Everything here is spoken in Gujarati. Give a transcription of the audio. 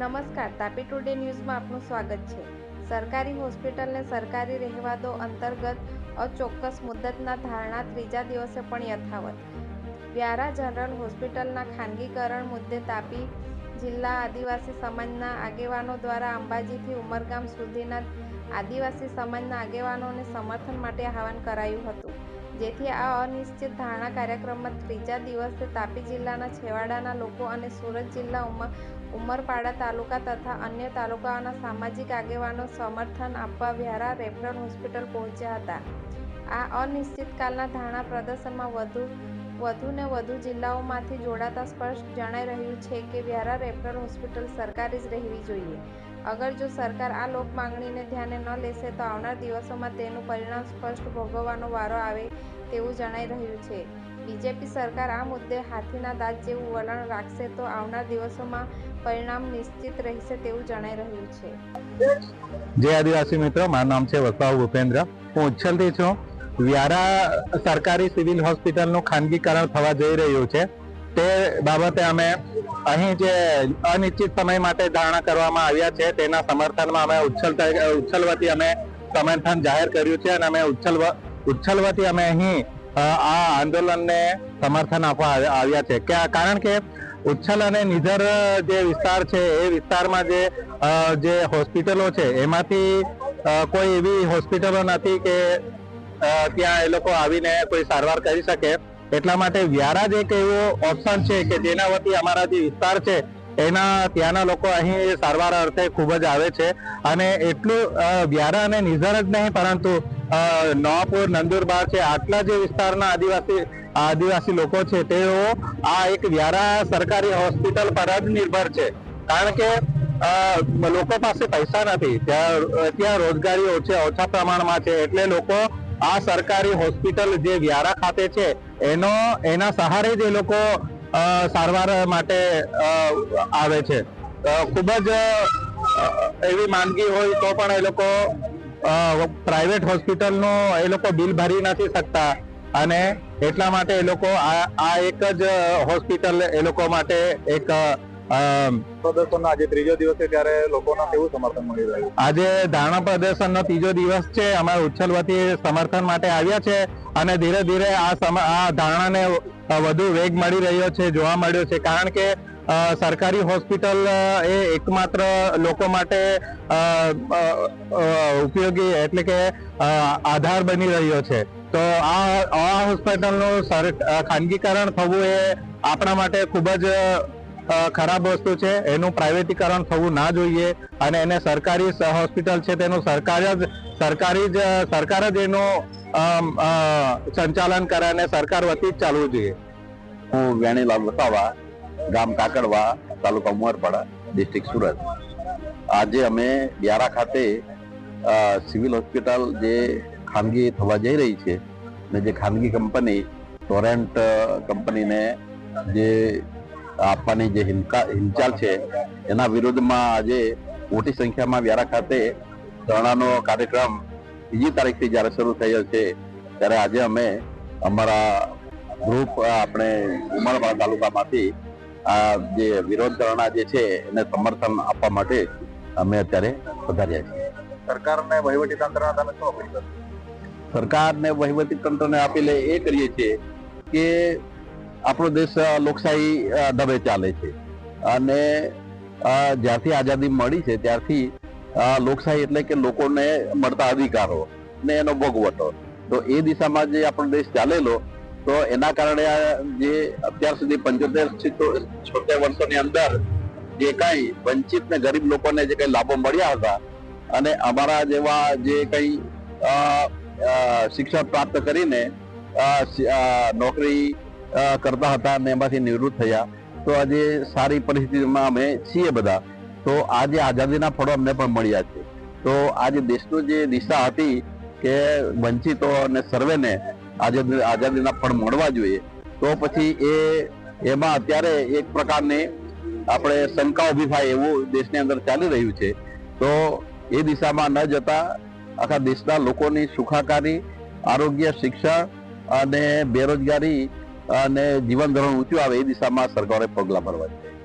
તાપી ટુડે ન્યૂઝમાં આપનું સ્વાગત છે. સરકારી હોસ્પિટલને સરકારી રહેવાદો અંતર્ગત અચોક્કસ મુદ્દતના ધારણા ત્રીજા દિવસે પણ યથાવત. વ્યારા જનરલ હોસ્પિટલના ખાનગીકરણ મુદ્દે તાપી જિલ્લા આદિવાસી સમાજના આગેવાનો દ્વારા અંબાજીથી ઉમરગામ સુધીના આદિવાસી સમાજના આગેવાનોને સમર્થન માટે આહવાન કરાયું હતું. જેથી આ અનિશ્ચિત ધારણા કાર્યક્રમમાં ત્રીજા દિવસે તાપી જિલ્લાના છેવાડાના લોકો અને સુરત જિલ્લા ઉમર, ઉમરપાડા તાલુકા તથા અન્ય તાલુકાઓના સામાજિક આગેવાનો સમર્થન આપવા વ્યારા રેફરલ હોસ્પિટલ પહોંચ્યા હતા. આ અનિશ્ચિતકાલના ધારણા પ્રદર્શનમાં વધુ વધુને વધુ જિલ્લાઓમાંથી જોડાતા સ્પષ્ટ જણાઈ રહ્યું છે કે વ્યારા રેફરલ હોસ્પિટલ સરકારી જ રહેવી જોઈએ. અગર જો સરકાર આ લોક માંગણીને ધ્યાને ન લેશે તો આવનાર દિવસોમાં તેનું પરિણામ સ્પષ્ટ ભોગવવાનો વારો આવે તેવું જણાઈ રહ્યું છે. બીજેપી સરકાર આ મુદ્દે હાથીના દાંત જેવું વલણ રાખશે તો આવનાર દિવસોમાં પરિણામ નિશ્ચિત રહેશે તેવું જણાઈ રહ્યું છે. જય આદિવાસી મિત્રો, મારું નામ છે વસાવ ભૂપેન્દ્ર. હું ઉચ્છલથી છું. વ્યારા સરકારી સિવિલ હોસ્પિટલનું ખાનગીકરણ થવા જઈ રહ્યું છે. તે બાબતે અમે અહીં જે અનિશ્ચિત સમય માટે ધારણા કરવામાં આવ્યા છે, તેના સમર્થનમાં અમે ઉચ્છલ ઉચ્છલ વતી અમે સમર્થન જાહેર કર્યું છે અને અમે ઉચ્છલ ઉચ્છલ વતી અમે અહીં આ આંદોલનને સમર્થન આપવા આવ્યા છે. કે કારણ કે ઉચ્છલ અને નિધર જે વિસ્તાર છે, એ વિસ્તારમાં જે જે હોસ્પિટલો છે, એમાંથી કોઈ એવી હોસ્પિટલો નથી કે ત્યાં એ લોકો આવીને કોઈ સારવાર કરી શકે. એટલા માટે વ્યારા જ એક એવો ઓપ્શન છે કે જેના વતી અમારા જે વિસ્તાર છે, એના ત્યાંના લોકો અહીં સારવાર અર્થે ખૂબ જ આવે છે. અને એટલું વ્યારા અને નિઝર જ નહીં, પરંતુ નવાપુર, નંદુરબાર છે, આટલા જે વિસ્તારના આદિવાસી આદિવાસી લોકો છે, તેઓ આ એક વ્યારા સરકારી હોસ્પિટલ પર જ નિર્ભર છે. કારણ કે લોકો પાસે પૈસા નથી. ત્યાં ત્યાં રોજગારી ઓછા ઓછા પ્રમાણમાં છે, એટલે લોકો આ સરકારી હોસ્પિટલ જે વ્યારા ખાતે છે, એનો, એના સહારે જ એ લોકો સારવાર માટે આવે છે. ખૂબ જ એવી માંદગી હોય તો પણ એ લોકો પ્રાઇવેટ હોસ્પિટલનું એ લોકો બિલ ભરી નથી શકતા. અને એટલા માટે એ લોકો આ એક જ હોસ્પિટલ એ લોકો માટે એક પ્રદર્શન આજે ત્રીજો દિવસ છે ત્યારે લોકોના કેવું સમર્થન મળી રહ્યું આજે ધારણા પ્રદર્શનનો ત્રીજો દિવસ છે અમારા ઉચ્છલ વતી સમર્થન માટે આવ્યા છે અને ધીરે ધીરે આ આ ધારણાને વધુ વેગ મળી રહ્યો છે જોવા મળ્યો છે. કારણ કે સરકારી હોસ્પિટલ એ એકમાત્ર લોકો માટે ઉપયોગી એટલે કે આધાર બની રહ્યો છે. તો આ આ હોસ્પિટલનું ખાનગીકરણ થવું એ આપણા માટે ખૂબ જ ખરાબ વસ્તુ છે, એનું પ્રાઇવેટીકરણ થવું ના જોઈએ અને એને સરકારી હોસ્પિટલ છે તેનું સરકાર જ, સરકારી જ, સરકાર જ એનું સંચાલન કરે અને સરકાર વતી જ ચાલવું જોઈએ. હું વેણીલાલ વસાવા, ગામ કાકડવા, તાલુકા ઉમરપાડા, ડિસ્ટ્રિક્ટ સુરત. આજે અમે વ્યારા ખાતે સિવિલ હોસ્પિટલ જે ખાનગી થવા જઈ રહી છે, ને જે ખાનગી કંપની, ટોરેન્ટ કંપનીને જે આપવાની જે હિંકા હિલચાલ છે એના વિરોધમાં આજે મોટી સંખ્યામાં વ્યારા ખાતે ધરણાનો કાર્યક્રમ બીજી તારીખથી જ્યારે શરૂ થયો છે ત્યારે આજે અમે અમારા ગ્રુપ આપણે ઉમરપાડા તાલુકામાંથી આ જે વિરોધ ધરણા જે છે એને સમર્થન આપવા માટે અમે અત્યારે પધાર્યા છીએ. સરકારને વહીવટી તંત્રના તમે શું અપીલ સરકારને વહીવટી તંત્રને આપીલે એ કરીએ છીએ કે આપણો દેશ લોકશાહી ઢબે ચાલે છે. અને જ્યારથી આઝાદી મળી છે, ત્યારથી લોકશાહી એટલે કે લોકોને મળતા અધિકારો ને એનો ભોગવટો. તો એ દિશામાં જે આપણો દેશ ચાલેલો, તો એના કારણે જે અત્યાર સુધી પંચોતેર છોતેર વર્ષોની અંદર જે કઈ વંચિત ને ગરીબ લોકોને જે કઈ લાભો મળ્યા હતા અને અમારા જેવા જે કઈ શિક્ષણ પ્રાપ્ત કરીને નોકરી કરતા હતા અને એમાંથી નિવૃત્ત થયા. તો આજે સારી પરિસ્થિતિમાં અમે છીએ બધા. તો આજે આઝાદીના ફળો અમને પણ મળ્યા છે. તો આજે દેશનું જે દિશા હતી કે વંચિતો અને સર્વેને આજે આઝાદીના ફળ મળવા જોઈએ. તો પછી એ, એમાં અત્યારે એક પ્રકારની આપણે શંકા ઊભી થાય એવું દેશની અંદર ચાલી રહ્યું છે. તો એ દિશામાં ન જતા આખા દેશના લોકોની સુખાકારી, આરોગ્ય, શિક્ષણ અને બેરોજગારી અને જીવન ધોરણ ઊંચું આવે એ દિશામાં સરકારે પગલાં ભરવા છે